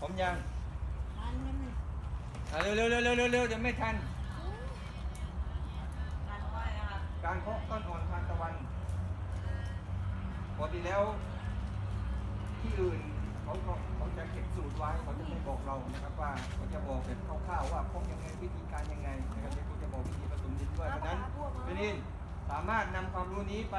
ผมยังทันกันนี่อะเร็วเร็วเร็วเร็วเร็วเร็วเดี๋ยวไม่ทันทันว่านะครับการเพาะต้นอ่อนทานตะวันปกติแล้ว ที่อื่นเขาก็เขาจะเก็บสูตรไว้เขาจะไม่บอกเรานะครับว่าเขาจะบอกเป็นคร่าวๆว่าพกยังไงวิธีการยังไงนะครับเดี๋ยวเขาจะบอกวิธีผสมดินด้วยเพราะฉะนั้นพี่นินสามารถนำความรู้นี้ไป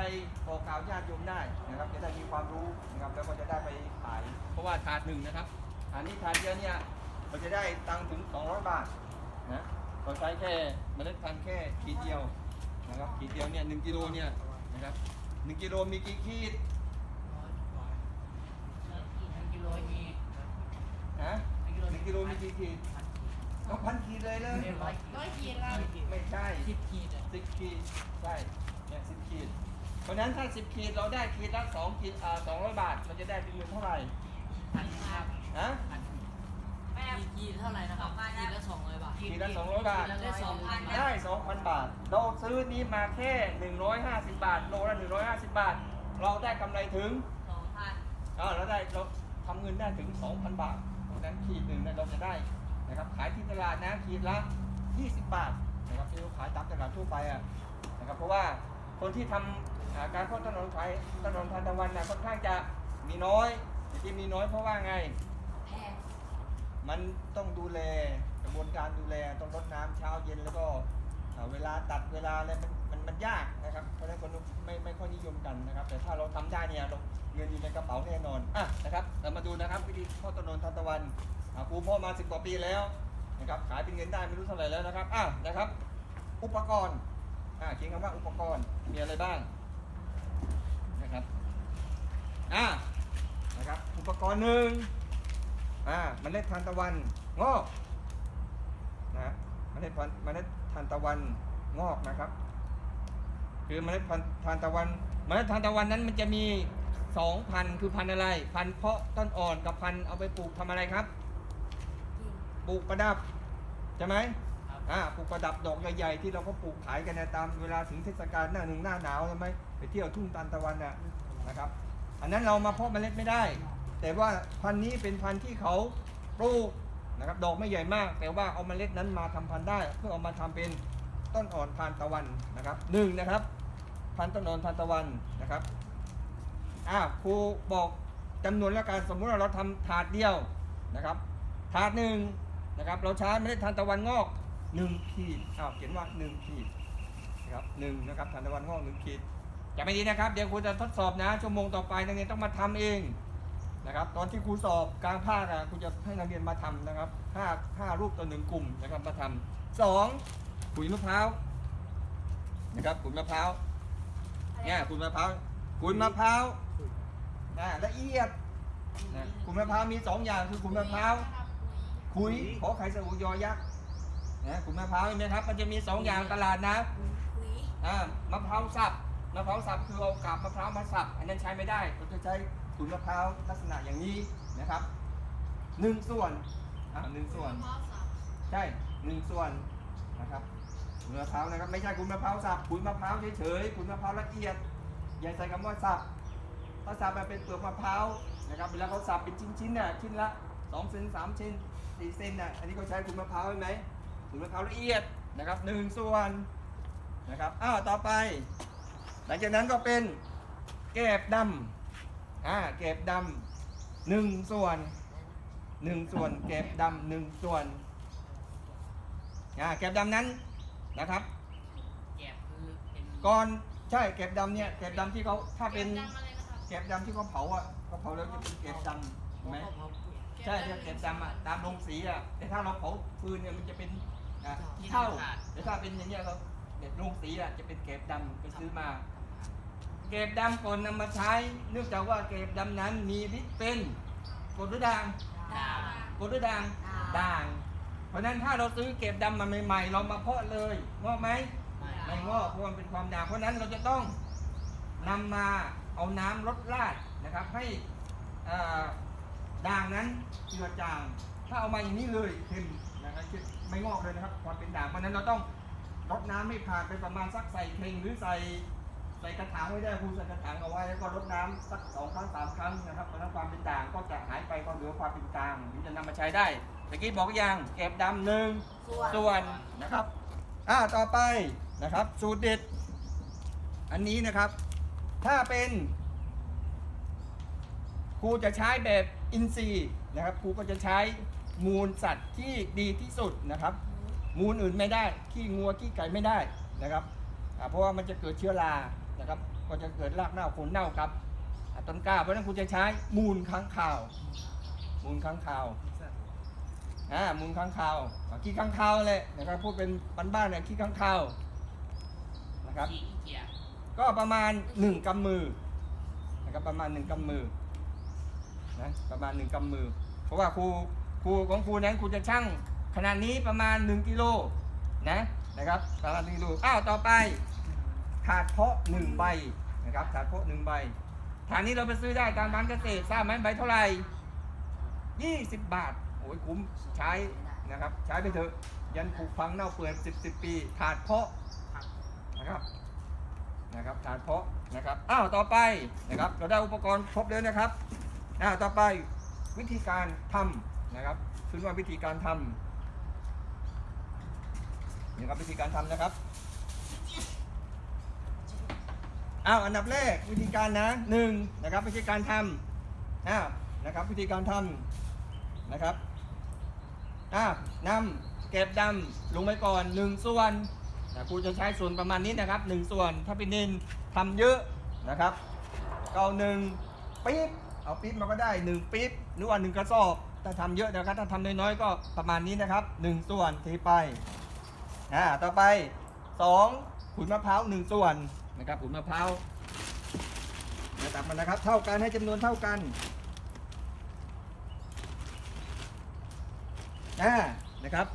บอกกล่าวญาติโยมได้นะครับ จะได้มีความรู้นะครับแล้วก็จะได้ไปขาย เพราะว่าถาดหนึ่งนะครับ ถาดนี้ถาดเดียวเนี่ยเราจะได้ตังค์ถึง 200 บาทนะเราใช้แค่เมล็ดพันธุ์แค่ขีดเดียวนะครับขีดเดียวเนี่ยหนึ่งกิโลเนี่ยนะครับหนึ่งกิโลมีกี่ขีดกิโลยี่ฮะหนึ่งกิโลมีกี่ขีดต้องพันขีดเลยเลยร้อยขีดละไม่ใช่สิบขีดอะสิบขีดใช่เนี่ยสิบขีดเพราะฉะนั้นถ้าสิบขีดเราได้ขีดละสองขีดอ่าสองร้อยบาทเราจะได้เป็นเงินเท่าไหร่พันครับ ฮะแม่ขีดเท่าไหร่นะครับขีดละสองร้อยบาท ขีดละสองร้อยบาทได้สองพันได้สองพันบาท เราซื้อนี้มาแค่หนึ่งร้อยห้าสิบบาท โลละหนึ่งร้อยห้าสิบบาท เราได้กำไรถึงสองพันอ่าเราได้เราทำเงินได้ถึง2,000บาทเพราะฉะนั้นขีดหนึ่งเนี่ยเราจะได้นะครับ ขายที่ตลาดนะขีดละ20บาทนะครับที่เราขายตามตลาดทั่วไปอะนะครับ เพราะว่าคนที่ทำอ่าการเพาะต้นนนไทยต้นนนทานตะวันนะค่อนข้างจะมีน้อยที่มีน้อยเพราะว่าไงแพง มันต้องดูแลกระบวนการดูแลต้องรดน้ำเช้าเย็นแล้วก็เวลาตัดเวลาอะไรมันมันมันยากนะครับ เพราะฉะนั้นคนไม่ไม่ค่อยนิยมกันนะครับ แต่ถ้าเราทำได้เนี่ยเราเงินอยู่ในกระเป๋าแน่นอนอะนะครับเรามาดูนะครับวิธีพ่อตนนนทานตะวันครูพ่อมาสิบกว่าปีแล้วนะครับขายเป็นเงินได้ไม่รู้เท่าไหร่แล้วนะครับอะนะครับ อุปกรณ์อ่าเขียนคำว่าอุปกรณ์มีอะไรบ้างนะครับอะนะครับ อุปกรณ์หนึ่ง อ่าเมล็ดทานตะวันงอกนะเมล็ดพันธุ์เมล็ดทานตะวันงอกนะครับ คือเมล็ดพันธุ์ทานตะวัน เมล็ดทานตะวันนั้นมันจะมีสองพันธุ์คือพันธุ์อะไร พันธุ์เพาะต้นอ่อนกับพันธุ์เอาไปปลูกทำอะไรครับ ปลูกประดับใช่ไหมอ่าปลูกประดับดอกใหญ่ๆที่เราก็ปลูกขายกันเนยตามเวลาถึงเทศกาลหน้าหนึ่งหน้าหนาวใช่ไหมไปเที่ยวทุ่งทานตะวันน่ะนะครับ อันนั้นเรามาเพาะเมล็ดไม่ได้ แต่ว่าพันธุ์นี้เป็นพันธุ์ที่เขาปลูกนะครับดอกไม่ใหญ่มาก แต่ว่าเอาเมล็ดนั้นมาทำพันธุ์ได้ เพื่อเอามาทำเป็นต้นอ่อนทานตะวันนะครับหนึ่งนะครับ พันธุ์ต้นอ่อนทานตะวันนะครับอ่าครูบอกจำนวนและการสมมุติว่าเราทำถาดเดียวนะครับ ถาดหนึ่งนะครับ เราใช้เมล็ดทานตะวันงอกหนึ่งขีดอ้าวเขียนว่าหนึ่งขีดนะครับหนึ่งนะครับทานตะวันงอกหนึ่งขีดจำไม่ดีนะครับ เดี๋ยวครูจะทดสอบนะชั่วโมงต่อไปนักเรียนต้องมาทำเอง นะครับ ตอนที่ครูสอบกลางภาคอะครูจะให้นักเรียนมาทำนะครับห้าห้ารูปต่อหนึ่งกลุ่มนะครับมาทำสองขุยมะพร้าวนะครับขุยมะพร้าวเนี่ยขุยมะพร้าวขุยมะพร้าวนะละเอียดนะขุยมะพร้าวมีสองอย่างคือขุยมะพร้าวคุยขอไข่สมุยอยักษ์นะขุนมะพร้าวเห็นไหมครับมันจะมีสองอย่างตลาดนะอ่ามะพร้าวสับมะพร้าวสับคือเอากาบมะพร้าวมาสับ อันนั้นใช้ไม่ได้เราจะใช้ ขุนมะพร้าวลักษณะอย่างนี้นะครับหนึ่งส่วนอ่าหนึ่งส่วน ใช่หนึ่งส่วนนะครับขุนมะพร้าวนะครับไม่ใช่ขุนมะพร้าวสับขุนมะพร้าวเฉยๆขุนมะพร้าวละเอียด อย่าใส่คำว่าสับถ้าสับมาเป็นเปลือกมะพร้าวนะครับเวลาเขาสับเป็นชิ้นๆน่ะชิ้นละสองเซนสามเซนสี่เซนน่ะอันนี้เขาใช้ขุนมะพร้าวใช่ไหมขุนมะพร้าวละเอียดนะครับหนึ่งส่วนนะครับอ้าวต่อไป หลังจากนั้นก็เป็นแกบดำ อ่าแกบดำหนึ่งส่วนหนึ่งส่วนแกบดำหนึ่งส่วนอ่าแกบดำนั้นนะครับแกบคือเป็นก่อนใช่แกบดำเนี่ยแกบดำที่เขาถ้าเป็นแกบดำที่เขาเผาอะเขาเผาแล้วจะเป็นแกบดำเห็นไหมใช่เนี่ยแกบดำอะตามโรงสีอะแต่ถ้าเราเผาฟืนเนี่ยมันจะเป็นอะขี้เท่าแต่ถ้าเป็นอย่างเงี้ยเขาเนี่ยโรงสีอะจะเป็นแกบดำไปซื้อมา เก็บดำก่อนนำมาใช้ เนื่องจากว่าเก็บดำนั้นมีฤทธิ์เป็นกรดหรือด่างดาวกรดหรือด่างด่างด่างเพราะฉะนั้นถ้าเราซื้อเก็บดำมาใหม่ๆ เรามาเพาะเลยงอกไหมไม่งอกเพราะมันเป็นความด่างเพราะฉะนั้นเราจะต้องนำมาเอาน้ำลดราดนะครับ ให้อ่าด่างนั้นเจือจาง ถ้าเอามาอย่างนี้เลยเค็มนะครับจะไม่งอกเลยนะครับความเป็นด่างเพราะฉะนั้นเราต้องรดน้ำให้ผ่านไปประมาณสักใส่เพลงหรือใส่ ใส่กระถางไว้ได้ครูใส่กระถางเอาไว้แล้วก็รดน้ำสักสองครั้งสามครั้งนะครับเพราะฉะนั้นความเป็นด่างก็จะหายไปก็เหลือความเป็นกลางหรือจะนำมาใช้ได้เมื่อกี้บอกยังเก็บดำหนึ่ง ส่วนส่วนนะครับ อ่า ต่อไปนะครับ สูตรเด็ด อันนี้นะครับ ถ้าเป็นครูจะใช้แบบอินทรีย์นะครับ ครูก็จะใช้มูลสัตว์ที่ดีที่สุดนะครับ มูลอื่นไม่ได้ ขี้งัวขี้ไก่ไม่ได้นะครับอ่าเพราะว่ามันจะเกิดเชื้อรา นะครับ ก็จะเกิดรากเน่าโคนเน่าครับอ่าต้นกล้าเพราะฉะนั้นครูจะใช้มูลค้างคาว มูลค้างคาวอ่ามูลค้างคาวอ่าขี้ค้างคาวเลยนะครับพูดเป็นบ้านๆเนี่ยขี้ค้างคาวนะครับขี้เกียจก็ประมาณ1กำมือนะครับประมาณ1กำมือนะประมาณ1กำมือ เพราะว่าครูครูของครูนั้นครูจะชั่งขนาดนี้ประมาณ 1กิโลนะนะครับประมาณ1กิโลอ้าวต่อไป ถาดเพาะ1ใบนะครับถาดเพาะ1ใบถาดนี้เราไปซื้อได้ตามร้านเกษตรทราบไหมใบเท่าไหร่20บาทโอ้ยคุ้มใช้นะครับใช้ไปเถอะยันผุพังเน่าเปื่อย10 10ปีถาดเพาะนะครับนะครับการเพาะนะครับอ้าวต่อไปนะครับเราได้อุปกรณ์ครบแล้วนะครับอ้าวต่อไปวิธีการทำนะครับคือว่าวิธีการทำนี่ครับวิธีการทำนะครับ อ้าวอันดับแรกวิธีการนะหนึ่งนะครับวิธีการทำอ้าวนะครับวิธีการทำนะครับอ้าวนำเก็บดำลงไปก่อนหนึ่งส่วนนะครูจะใช้ส่วนประมาณนี้นะครับหนึ่งส่วนถ้าเป็นนินทำเยอะนะครับก็เอาหนึ่งปี๊บเอาปี๊บมาก็ได้หนึ่งปี๊บหรือว่าหนึ่งกระสอบถ้าทำเยอะนะครับถ้าทำน้อยๆก็ประมาณนี้นะครับหนึ่งส่วนทีไปอ่าต่อไปสองขุนมะพร้าวหนึ่งส่วน นะครับขุนมะพร้าวนะครับมันนะครับ เท่ากันให้จำนวนเท่ากันอ่านะครับ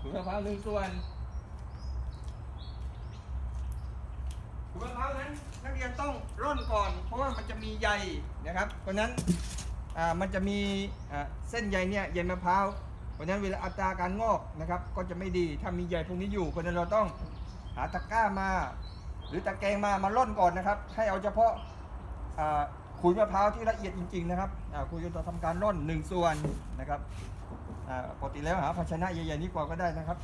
ขุนมะพร้าวหนึ่งส่วนขุนมะพร้าวนั้นนักเรียนต้องร่อนก่อน เพราะว่ามันจะมีใยนะครับเพราะฉะนั้นอ่ามันจะมีอ่าเส้นใยเนี่ยใยมะพร้าวเพราะฉะนั้นเวลาอัตราการงอกนะครับ ก็จะไม่ดีถ้ามีใยพวกนี้อยู่เพราะฉะนั้นเราต้องหาตะกร้ามา หรือตะแกรงมามาร่อนก่อนนะครับ ให้เอาเฉพาะขุยมะพร้าวที่ละเอียดจริง ๆ นะครับครูจะทำการร่อนหนึ่งส่วนนะครับปกติแล้วหาภาชนะใหญ่ๆนี้กว่าก็ได้นะครับ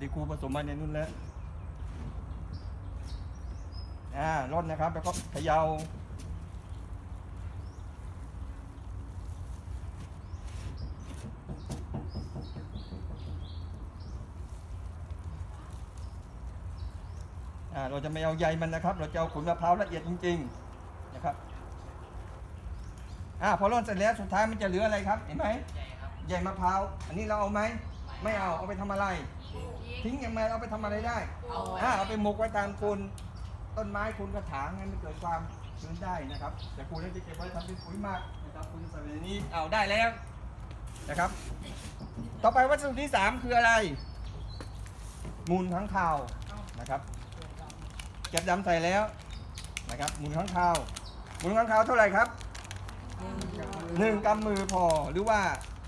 ดีครูผสมมาในนู่นแล้วอ่าร่อนนะครับแล้วก็เขยา่า เราจะไม่เอาใยมันนะครับ เราจะเอาขุนมะพร้าวละเอียดจริงๆนะครับอ่าพอร่อนเสร็จแล้วสุดท้ายมันจะเหลืออะไรครับเห็นไหมใหญ่ครับใยมะพร้าวอันนี้เราเอาไหมไม่เอาเอาไปทำอะไร ทิ้งยังไงเอาไปทำอะไรได้เอาไว้อ่าเอาไปหมกไว้ตามโคนต้นไม้โคนกระถางให้มันเกิดความชื้นได้นะครับ แต่คุณจะเก็บไว้ทำเป็นปุ๋ยหมักนะครับคุณใส่ไว้ในนี้เอาได้แล้วนะครับ ต่อไปวัสดุที่สามคืออะไร มูลค้างคาวนะครับ เก็บดำใส่แล้วนะครับมูลค้างคาวมูลค้างคาวเท่าไหร่ครับหนึ่งกำมือพอหรือว่า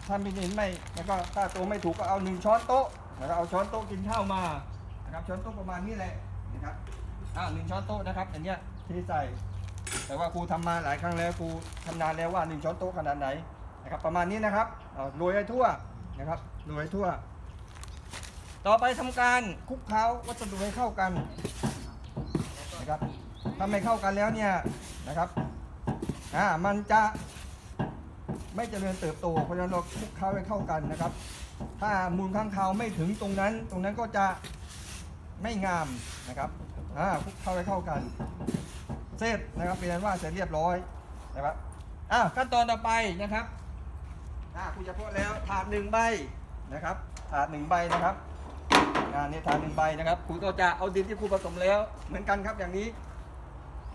ถ้าไม่เห็นไม่แล้วก็ถ้าตัวไม่ถูกก็เอาหนึ่งช้อนโต๊ะแล้วก็เอาช้อนโต๊ะกินข้าวมานะครับช้อนโต๊ะประมาณนี้แหละนะครับอ้าวหนึ่งช้อนโต๊ะนะครับอันเนี้ยที่ใส่ แต่ว่าครูทำมาหลายครั้งแล้วครูทำนานแล้วว่าหนึ่งช้อนโต๊ะขนาดไหนนะครับประมาณนี้นะครับเอาโรยให้ทั่วนะครับโรยให้ทั่ว ต่อไปทำการคลุกเคล้าวัสดุให้เข้ากัน นะครับ ถ้าไม่เข้ากันแล้วเนี่ยนะครับอ่ามันจะไม่เจริญเติบโต เพราะฉะนั้นเราคลุกเคล้าให้เข้ากันนะครับ ถ้ามูลข้างคาวไม่ถึงตรงนั้น ตรงนั้นก็จะไม่งามนะครับอ่าคลุกเคล้าให้เข้ากัน เสร็จนะครับเป็นอันว่าเสร็จเรียบร้อยนะครับอ่าขั้นตอนต่อไปนะครับอ่าคุณจะพูดแล้วถาดหนึ่งใบนะครับถาดหนึ่งใบนะครับ อ่านี่ถาดหนึ่งใบนะครับคุณก็จะเอาดินที่คุณผสมแล้ว เหมือนกันครับอย่างนี้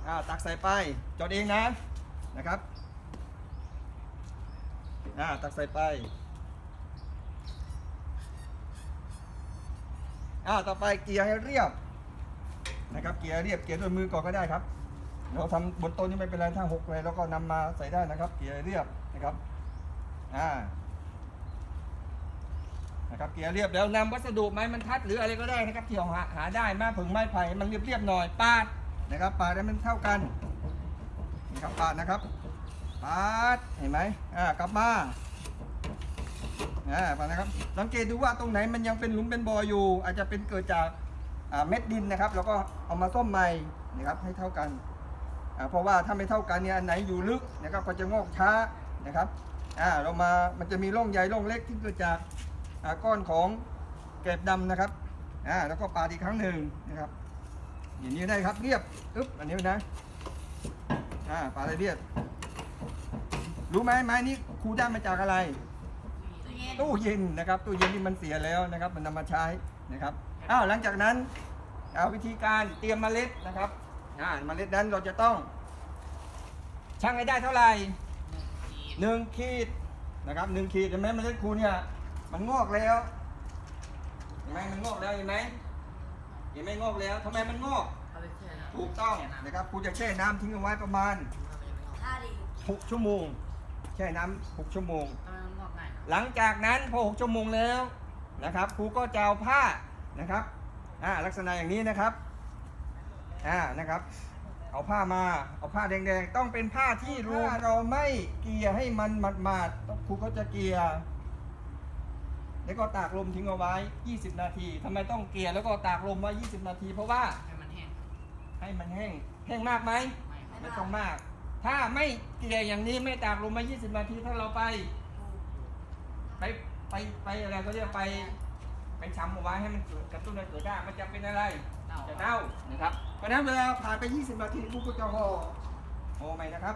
อ่าตักใส่ไปจดเองนะนะครับอ่าตักใส่ไปอ่าต่อไปเกลี่ยให้เรียบนะครับเกลี่ยให้เรียบเกลี่ยด้วยมือก่อนก็ได้ครับ เราทำบนต๊ะนี้ไม่เป็นไรถ้าหกเลยเราก็นำมาใส่ได้นะครับ เกลี่ยให้เรียบนะครับอ่า นะครับเกลี่ยเรียบแล้วนำวัสดุไม้บรรทัดหรืออะไรก็ได้นะครับที่เราหาหาได้ไม้ผึ่งไม้ไผ่มันเรียบๆหน่อยปาดนะครับปาดให้มันเท่ากันนี่ครับปาดนะครับปาดเห็นไหมอ่ากลับมาอ่าปาดนะครับสังเกตดูว่าตรงไหนมันยังเป็นหลุมเป็นบ่ออยู่ อาจจะเป็นเกิดจากอ่าเม็ดดินนะครับ แล้วก็เอามาส้มใหม่นะครับให้เท่ากันอ่าเพราะว่าถ้าไม่เท่ากันเนี่ยอันไหนอยู่ลึกนะครับก็จะงอกช้านะครับอ่าเรามามันจะมีร่องใหญ่ร่องเล็กที่เกิดจาก ก้อนของเกล็ดดำนะครับอ่าแล้วก็ปาดอีกครั้งหนึ่งนะครับอย่างนี้ได้ครับเรียบอึ๊บอันนี้นะอ่าปลาอะไรเรียบรู้ไหมไม้นี้ครูได้มาจากอะไร ตู้เย็นนะครับตู้เย็นที่มันเสียแล้วนะครับ มันนำมาใช้นะครับอ้าวหลังจากนั้นเอาวิธีการเตรียมเมล็ดนะครับอ่าเมล็ดนั้นเราจะต้องชั่งให้ได้เท่าไหร่หนึ่งขีดนะครับหนึ่งขีดเห็นไหมเมล็ดครูเนี่ย มันงอกแล้วเห็นไหมมันงอกแล้วเห็นไหมเห็นไหมงอกแล้วทำไมมันงอกเอาไปแช่น้ำถูกต้องนะครับครูจะแช่น้ำทิ้งเอาไว้ประมาณถ้าดี6ชั่วโมง แช่น้ำ6ชั่วโมงทำไมมันงอกง่ายครับหลังจากนั้นพอ6ชั่วโมงแล้วนะครับครูก็จะเอาผ้านะครับอ่าลักษณะอย่างนี้นะครับอ่านะครับ เอาผ้ามาเอาผ้าแดงๆ ต้องเป็นผ้าที่รู้เราไม่เกลี่ยให้มันหมาดๆต้องครูก็จะเกลี่ย แล้วก็ตากลมทิ้งเอาไว้ 20 นาทีทำไมต้องเกลี่ยแล้วก็ตากลมไว้ 20 นาที เพราะว่าให้มันแห้งให้มันแห้งแห้งมากไหมไม่ครับไม่ต้องมาก ถ้าไม่เกลี่ยอย่างนี้ไม่ตากลมมา 20 นาทีถ้าเราไป ไปไปไปอะไรก็เรียกไป ไปช้ำเอาไว้ให้มันเกิดกระตุ้นให้เกิดได้มันจะเป็นอะไร เน่าจะเน่านะครับ เพราะฉะนั้นเวลาผ่านไป 20 นาทีผู้ก็จะห่อห่อใหม่นะครับ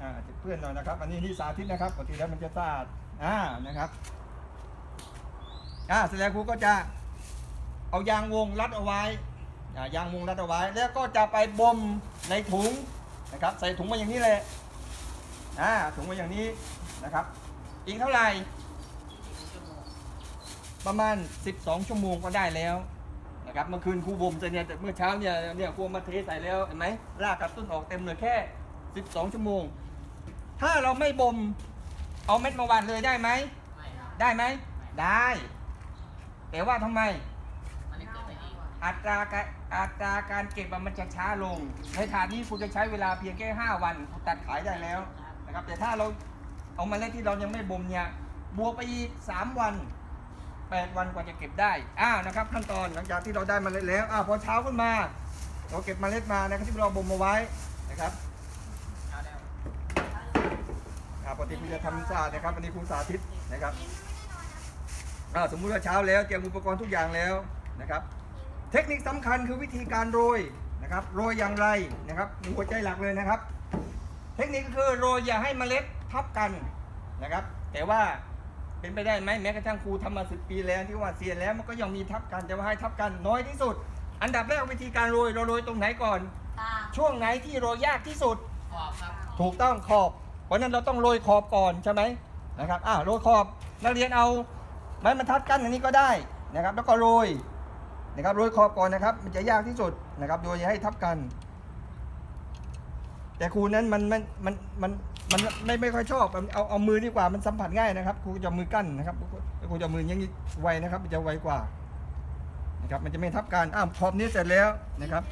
อ่าจะเพื่อนหน่อยนะครับ อันนี้นี่สาธิตนะครับปกติแล้วมันจะสะอาด อ่านะครับอ่าเสร็จแล้วครูก็จะเอายางวงรัดเอาไว้อ่ายางวงรัดเอาไว้ แล้วก็จะไปบ่มในถุงนะครับ ใส่ถุงมาอย่างนี้เลยอ่าถุงมาอย่างนี้นะครับ อีกเท่าไหร่ประมาณ 12 ชั่วโมงก็ได้แล้วนะครับเมื่อคืนครูบ่มจะเนี่ยแต่เมื่อเช้าเนี่ยเนี่ยครูมาเทใส่แล้วเห็นไหมรากกับต้นออกเต็มเลยแค่ 12 ชั่วโมง ถ้าเราไม่บ่ม เอาเม็ดมาหว่านเลยได้ไหม ไม่ครับ ได้ไหม ได้ แต่ว่าทำไม มันไม่เกิดไปเองอัตราการอัตราการเก็บอะมันจะช้าลง ในฐานนี้คุณจะใช้เวลาเพียงแค่ 5 วันคุณตัดขายได้แล้วนะครับ แต่ถ้าเราเอามาเล็ดที่เรายังไม่บ่มเนี่ยบวกไปอีก 3 วัน 8 วันกว่าจะเก็บได้อ้าวนะครับ ขั้นตอนหลังจากที่เราได้เมาเล็ดแล้วอ้าวพอเช้าขึ้นมา เราเก็บเมาเล็ดมานะครับที่เราบ่มมาไว้นะครับ เอาแล้ว อ่า ปกติคุณจะทำสะอาดนะครับวันนี้ครูสาธิตนะครับอ่าสมมุติว่าเช้าแล้วเตรียมอุปกรณ์ทุกอย่างแล้วนะครับ เทคนิคสำคัญคือวิธีการโรยนะครับ โรยอย่างไรนะครับมีหัวใจหลักเลยนะครับ เทคนิคก็คือโรยอย่าให้เมล็ดทับกันนะครับ แต่ว่าเป็นไปได้ไหมแม้กระทั่งครูทำมาสิปีแล้วที่ว่าเซียนแล้วมันก็ยังมีทับกันแต่ว่าให้ทับกันน้อยที่สุด อันดับแรกวิธีการโรยเราโรยตรงไหนก่อนตาช่วงไหนที่โรยยากที่สุดขอบครับถูกต้องขอบ เพราะนั้นเราต้องโรยขอบก่อนใช่ไหมนะครับอ่าโรยขอบนักเรียนเอาไม้บรรทัดกั้นอย่างนี้ก็ได้นะครับ แล้วก็โรยนะครับโรยขอบก่อนนะครับ มันจะยากที่สุดนะครับ โดยย่าให้ทับกัน แต่ครูนั้นมันมันมันมันมันไม่ไม่ค่อยชอบมันเอาเอามือดีกว่ามันสัมผัสง่ายนะครับครูจะมือกั้นนะครับครูจะมือย่างไวนะครับ มันจะไวกว่านะครับ มันจะไม่ทับกันอ้าวขอบนี้เสร็จแล้วนะครับ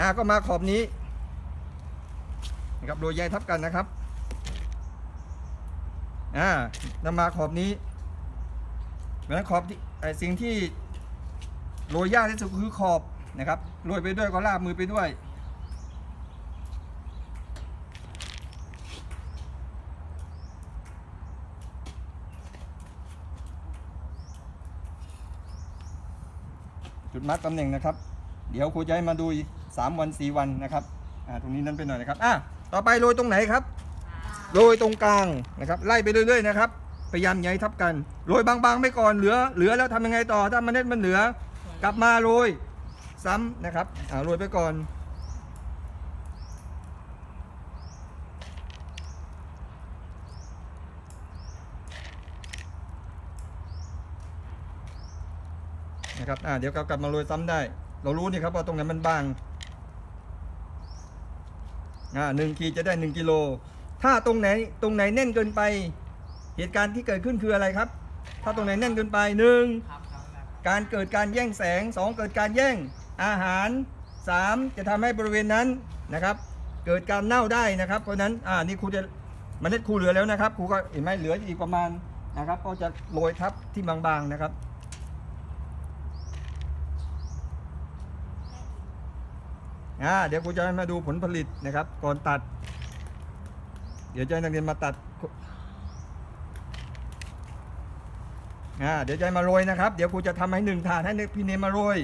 อ่าก็มาขอบนี้นะครับโดยใยทับกันนะครับ อ่านำมาขอบนี้เพราะนั้นขอบที่สิ่งที่โรยยากที่สุดคือขอบนะครับโรยไปด้วยก็ลากมือไปด้วยจุดมาร์กตำแหน่งนะครับ เดี๋ยวครูจะให้มาดูสามวันสี่วันนะครับ อ่า ตรงนี้นั้นไปหน่อยนะครับ อะต่อไปโรยตรงไหนครับ โรยตรงกลางนะครับไล่ไปเรื่อยๆนะครับพยายามย่าให้ทับกันโรยบางๆไปก่อนเหลือ เหลือแล้วทำยังไงต่อถ้ามันเน็ตมันเหลือกลับมาโรยซ้ำนะครับอ่าโรยไปก่อน นะครับอ่าเดี๋ยวกลับมาโรยซ้ำได้ เรารู้นี่ครับว่าตรงไหนมันบางอ่าหนึ่งขีดจะได้หนึ่งกิโล ถ้าตรงไหนตรงไหนแน่นเกินไป เหตุการณ์ที่เกิดขึ้นคืออะไรครับ ถ้าตรงไหนแน่นเกินไปหนึ่งการเกิดการแย่งแสงสองเกิดการแย่งอาหารสามจะทำให้บริเวณนั้นนะครับ เกิดการเน่าได้นะครับ เพราะนั้นอ่านี่ครูจะเมล็ดครูเหลือแล้วนะครับครูก็เห็นไหมเหลืออีกประมาณนะครับ ก็จะโรยทับที่บางๆนะครับอ่าเดี๋ยวครูจะมาดูผลผลิตนะครับ ก่อนตัด เดี๋ยวจะให้นักเรียนมาตัดอ่าเดี๋ยวจะให้มาโรยนะครับ เดี๋ยวครูจะทำให้หนึ่งถาดให้พี่เนมมาโรย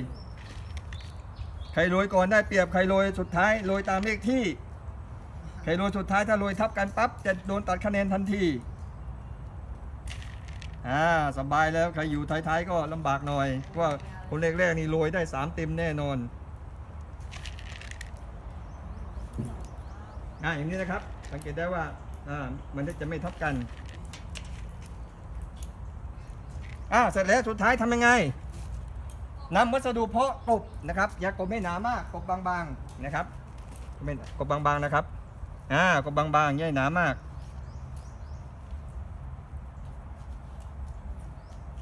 ใครโรยก่อนได้เปรียบใครโรยสุดท้ายโรยตามเลขที่ ใครโรยสุดท้ายถ้าโรยทับกันปั๊บจะโดนตัดคะแนนทันที อ่าสบายแล้วใครอยู่ท้ายๆก็ลำบากหน่อยเพราะว่าคนแรกๆนี่โรยได้สามเต็มแน่นอนอ่าอย่างนี้นะครับ สังเกตได้ว่าอ่ามันจะไม่ทับกันอ่าเสร็จแล้วสุดท้ายทำยังไงนำวัสดุเพาะกบนะครับอย่ากบไม่หนามากกบบางๆนะครับไม่กบบางๆนะครับอ่ากบบางๆอย่าให้หนามาก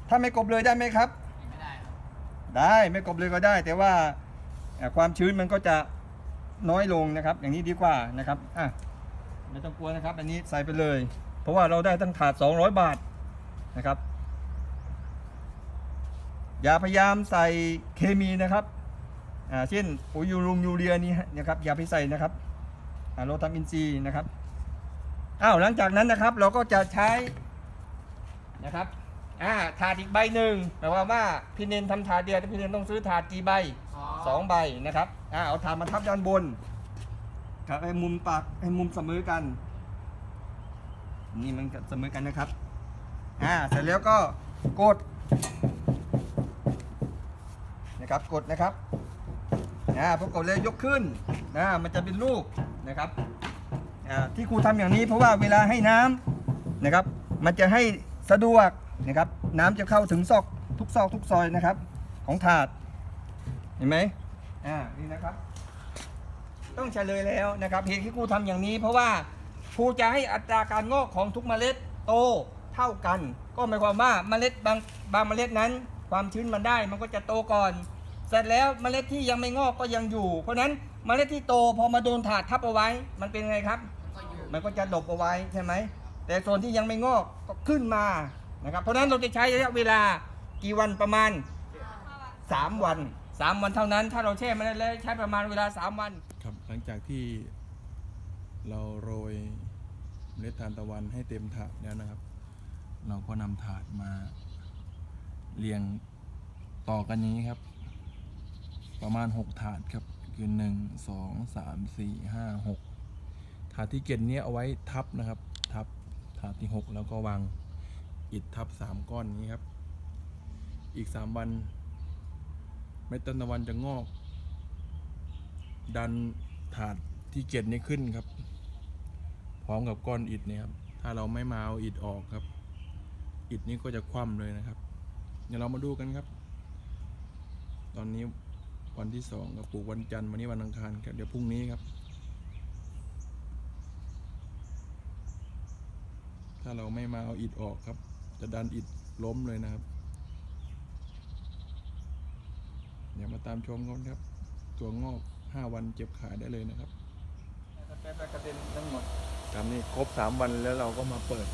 ถ้าไม่กบเลยได้ไหมครับไม่ได้ครับได้ไม่กลบเลยก็ได้ แต่ว่าเอ่อความชื้นมันก็จะน้อยลงนะครับ อย่างนี้ดีกว่านะครับอะ ไม่ต้องกลัวนะครับ อันนี้ใส่ไปเลย เพราะว่าเราได้ตั้งถาด 200 บาทนะครับ อย่าพยายามใส่เคมีนะครับอ่าเช่นปุ๋ยยูรุงยูเรียนี่นะครับอย่าไปใส่นะครับอ่าเราทำอินทรีย์นะครับอ้าวหลังจากนั้นนะครับเราก็จะใช้นะครับอ่าถาดอีกใบหนึ่งแปลว่าว่าพี่เนนทำถาดเดียวแต่พี่เนนต้องซื้อถาดกี่ใบสองใบนะครับอ่าเอาถาดมาทับด้านบน ครับให้มุมปากให้มุมเสมอกัน นี่มันเสมอกันนะครับอ่าเสร็จแล้วก็กดนะครับกดนะครับอ่าพอกดแล้วยกขึ้นนะมันจะเป็นรูปนะครับที่ครูทำอย่างนี้เพราะว่าเวลาให้น้ำนะครับ มันจะให้สะดวกนะครับ น้ำจะเข้าถึงซอกทุกซอกทุกซอยนะครับ ของถาดเห็นไหมอ่านี่นะครับ ต้องเฉลยแล้วนะครับเหตุที่ครูทำอย่างนี้ เพราะว่าครูจะให้อัตราการงอกของทุกเมล็ดโตเท่ากัน ก็หมายความว่าเมล็ดบางบางเมล็ดนั้น ความชื้นมันได้มันก็จะโตก่อน เสร็จแล้วเมล็ดที่ยังไม่งอกก็ยังอยู่ เพราะฉะนั้นเมล็ดที่โตพอมาโดนถาดทับเอาไว้ มันเป็นไงครับก็อยู่มันก็จะดบเอาไว้ใช่ไหมแต่ส่วนที่ยังไม่งอกก็ขึ้นมานะครับเพราะฉะนั้นเราจะใช้ระยะเวลากี่วันประมาณ 3 วัน 3 วันเท่านั้น ถ้าเราแช่มันได้แล้วใช้ประมาณเวลา 3 วันครับ หลังจากที่เราโรยเมล็ดทานตะวันให้เต็มถาดแล้วนะครับ เราก็นำถาดมาเรียงต่อกันอย่างนี้ครับ ประมาณ 6 ถาดครับ คือ 1 2 3 4 5 6 ถาดที่เกตเนี้ยเอาไว้ทับนะครับ ทับถาดที่ 6 แล้วก็วางอิฐทับ 3 ก้อนนี้ครับ อีก 3 วันเม็ดทานตะวันจะงอก ดัน ถาดที่เกล็ดนี้ขึ้นครับ พร้อมกับก้อนอิฐเนี่ยครับ ถ้าเราไม่มาเอาอิฐออกครับ อิฐนี้ก็จะคว่ำเลยนะครับ เดี๋ยวเรามาดูกันครับ ตอนนี้วันที่สองกับปลูกวันจันทร์วันนี้วันอังคารครับเดี๋ยวพรุ่งนี้ครับ ถ้าเราไม่มาเอาอิฐออกครับ จะดันอิฐล้มเลยนะครับ เดี๋ยวมาตามชมกันครับ ตัวงอก 5 วันเจ็บขายได้เลยนะครับแป๊บๆกระเด็นทั้งหมดตามนี้ครบ 3 วันแล้วเราก็มาเปิด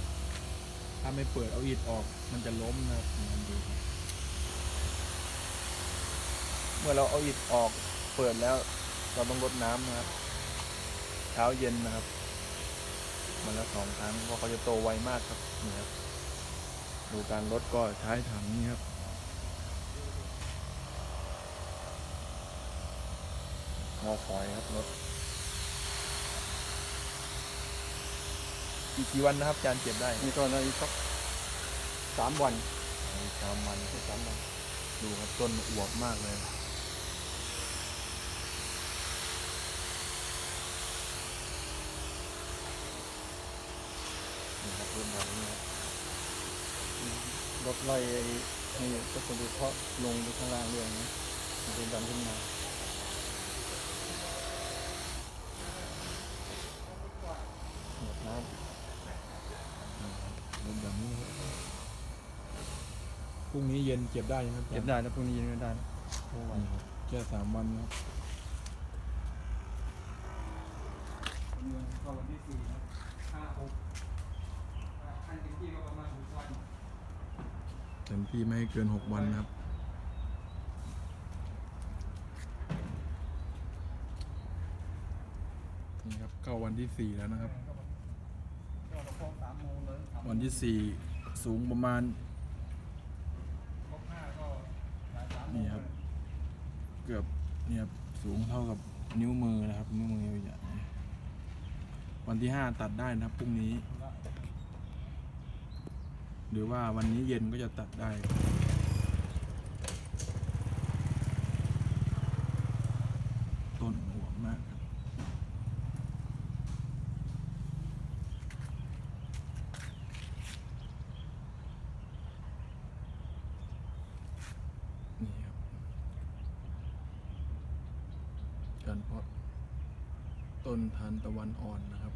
ถ้าไม่เปิดเอาอิฐออก มันจะล้มนะครับลองดูครับเมื่อเราเอาอิฐออกเปิดแล้ว เราต้องรดน้ำนะครับ เช้าเย็นนะครับมันละสองครั้งเพราะเขาจะโตไวมากครับนี่ครับดูการรดก็ใช้ถังนี้ครับ งอฝอยครับรถอีกกี่วันนะครับอาจารย์เก็บได้นี่ก็ในสักสามวันอีกสามวันสามวันดูครับต้นอวบมากเลยนี่ครับเริ่มแบบนี้ครับรถไล่ไอ้นี่ก็จะดูเพาะลงไปข้างล่างเรื่องนะมันเป็นดันขึ้นมา นเก็บได้ไหมครับเก็บได้แล้วพรุ่งนี้ยืนได้นะโอ้แค่สามวันนะครับเต็มที่นพี่ไม่เกินหกวันนะครับ นี่ครับเข้าวันที่สี่แล้วนะครับวันที่สี่สูงประมาณ เกือบเนี่ยครับสูงเท่ากับนิ้วมือนะครับ นิ้วมือใหญ่วันที่ห้าตัดได้นะครับพรุ่งนี้ หรือว่าวันนี้เย็นก็จะตัดได้ ต้นหัวมากครับนี่ครับการเพาะ ต้นทานตะวันอ่อนนะครับ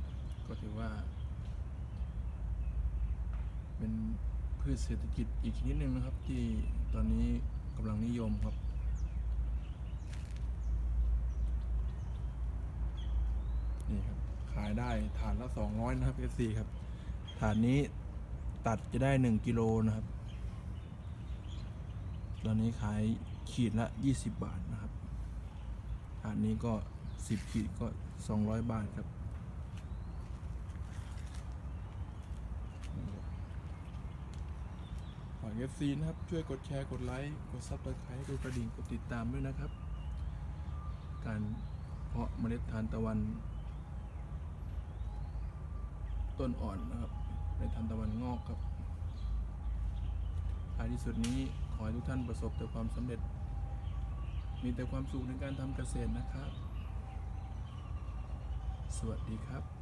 ก็ถือว่า เป็นพืชเศรษฐกิจอีกชนิดหนึ่งนะครับ ที่ตอนนี้กำลังนิยมครับนี่ครับ ขายได้ถาดละสองร้อยนะครับ F4 ครับถาดนี้ตัดจะได้หนึ่งกิโลนะครับ ตอนนี้ขายขีดละยี่สิบบาทนะครับถาดนี้ก็ สิบขีดก็สองร้อยบาทครับ ฝาก FC นะครับ ช่วยกดแชร์ กดไลค์ กดซับสไครต์กดกระดิ่ง กดติดตามด้วยนะครับ การเพาะเมล็ดทานตะวัน ต้นอ่อนนะครับในทานตะวันงอกครับท้ายที่สุดนี้ขอให้ทุกท่านประสบแต่ความสำเร็จมีแต่ความสุขในการทำเกษตรนะครับ สวัสดีครับ